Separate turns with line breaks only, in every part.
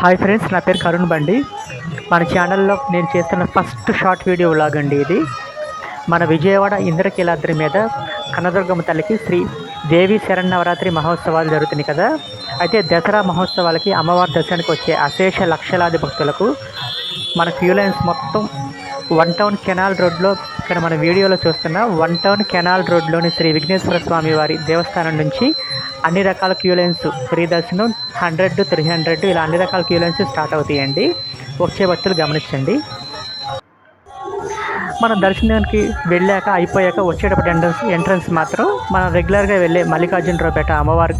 Hi friends నా పేరు కరుణ్ బండి. మన ఛానల్లో నేను చేస్తున్న ఫస్ట్ షార్ట్ వీడియో వ్లాగ్ అండి ఇది. మన విజయవాడ ఇంద్రకీలాద్రి మీద కనదుర్గమ్మ తల్లికి శ్రీ దేవి శరన్నవరాత్రి మహోత్సవాలు జరుగుతున్నాయి కదా. అయితే దసరా మహోత్సవాలకి అమ్మవారి దర్శనానికి వచ్చే అశేష లక్షలాది భక్తులకు మన క్యూ లైన్స్ మొత్తం వన్ టౌన్ కెనాల్ రోడ్లో ఇక్కడ మన వీడియోలో చూస్తున్న వన్ టౌన్ కెనాల్ రోడ్లోని శ్రీ విఘ్నేశ్వర స్వామి వారి దేవస్థానం నుంచి అన్ని రకాల క్యూ లైన్స్ ఫ్రీ దర్శనం హండ్రెడ్ త్రీ హండ్రెడ్ ఇలా అన్ని రకాల క్యూ లైన్స్ స్టార్ట్ అవుతాయండి. వచ్చే భక్తులు గమనించండి. మన దర్శనానికి వెళ్ళాక అయిపోయాక వచ్చేటప్పుడు ఎంట్రన్స్ ఎంట్రన్స్ మాత్రం మనం రెగ్యులర్గా వెళ్ళే మల్లికార్జునరావుపేట అమ్మవారి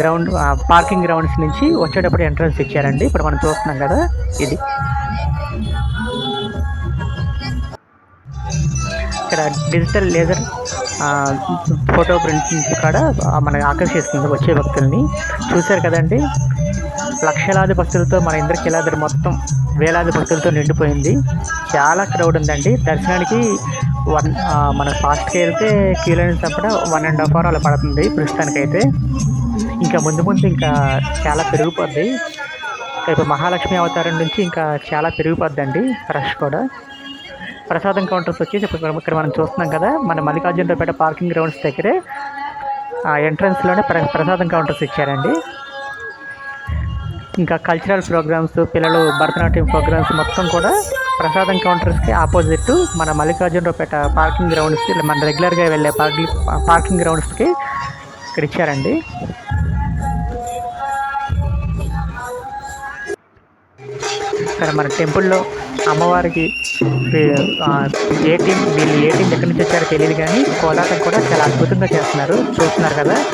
గ్రౌండ్ పార్కింగ్ గ్రౌండ్స్ నుంచి వచ్చేటప్పుడు ఎంట్రన్స్ ఇచ్చారండి. ఇప్పుడు మనం చూస్తున్నాం కదా ఇది. ఇక్కడ డిజిటల్ లేజర్ ఫోటో ప్రింటింగ్ కాడ ఆ, మనకి ఆకర్షిస్తుంది వచ్చే భక్తుల్ని. చూశారు కదండి? లక్షలాది భక్తులతో మన ఇంద్రకీలాద్రి మొత్తం వేలాది భక్తులతో నిండిపోయింది. చాలా క్రౌడ్ ఉందండి. దర్శనానికి వన్ మన ఫాస్ట్కి వెళ్తే క్యూ తప్పట వన్ అండ్ హాఫ్ అవర్ అలా పడుతుంది ప్రస్తుతానికైతే. ఇంకా ముందు ముందు ఇంకా చాలా పెరిగిపోద్ది. రేపు మహాలక్ష్మి అవతారం నుంచి ఇంకా చాలా పెరిగిపోద్దండి రష్ కూడా. ప్రసాదం కౌంటర్స్ వచ్చేసి మనం- ఇక్కడ మనం చూస్తున్నాం కదా మన మల్లికార్జునరావుపేట పార్కింగ్ గ్రౌండ్స్ దగ్గరే ఆ ఎంట్రన్స్లోనే ప్ర ప్రసాదం కౌంటర్స్ ఇచ్చారండి. ఇంకా కల్చరల్ ప్రోగ్రామ్స్ పిల్లలు భరతనాట్యం ప్రోగ్రామ్స్ మొత్తం కూడా ప్రసాదం కౌంటర్స్కి ఆపోజిట్ మన మల్లికార్జునరావుపేట పార్కింగ్ గ్రౌండ్స్కి మన రెగ్యులర్గా వెళ్ళే పార్కింగ్ పార్కింగ్ గ్రౌండ్స్కి ఇక్కడ ఇచ్చారండి. ఇక్కడ మన టెంపుల్లో అమ్మవారికి ఏ టీం వీళ్ళు ఏ టీం ఎక్కడి నుంచి వచ్చారో తెలియదు కానీ కోలాటం కూడా చాలా అద్భుతంగా చేస్తున్నారు. చూస్తున్నారు కదా?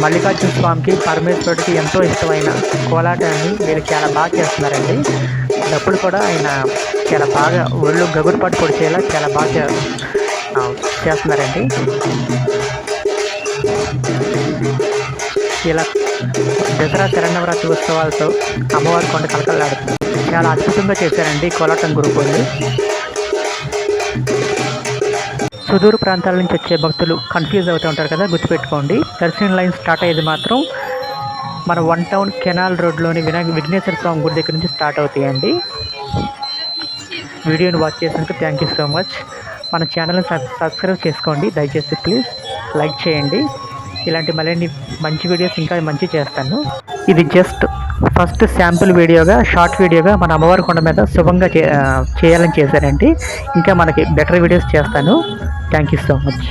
మల్లికార్జున స్వామికి పరమేశ్వరుడికి ఎంతో ఇష్టమైన కోలాటాన్ని వీళ్ళు చాలా బాగా చేస్తున్నారండి. డప్పులు కూడా ఆయన చాలా బాగా ఒళ్ళు గగురుపాటు పొడిచేలా చాలా బాగా చే- చేస్తున్నారండి. ఇలా దసరా శరణవరాత్రి ఉత్సవాలతో అమ్మవారి కొండ కలకలాడుతుంది చాలా అద్భుతంగా చేశారండి కోలాటం గ్రూప్ వాళ్ళు. సుదూర ప్రాంతాల నుంచి వచ్చే భక్తులు కన్ఫ్యూజ్ అవుతూ ఉంటారు కదా గుర్తుపెట్టుకోండి. దర్శన లైన్ స్టార్ట్ అయ్యేది మాత్రం మన వన్ టౌన్ కెనాల్ రోడ్లోని వినాయక విఘ్నేశ్వర స్వామి గుడి దగ్గర నుంచి స్టార్ట్ అవుతాయండి. వీడియోని వాచ్ చేసినందుకు థ్యాంక్ యూ సో మచ్ మన ఛానల్ని సబ్ సబ్స్క్రైబ్ చేసుకోండి. దయచేసి ప్లీజ్ లైక్ చేయండి. ఇలాంటి మరిన్ని మంచి వీడియోస్ ఇంకా మంచి చేస్తాను. ఇది జస్ట్ ఫస్ట్ శాంపుల్ వీడియోగా షార్ట్ వీడియోగా మన అమ్మవారి కొండ మీద శుభంగా చే చేయాలని చేశారండి. ఇంకా మనకి బెటర్ వీడియోస్ చేస్తాను. Thank you so much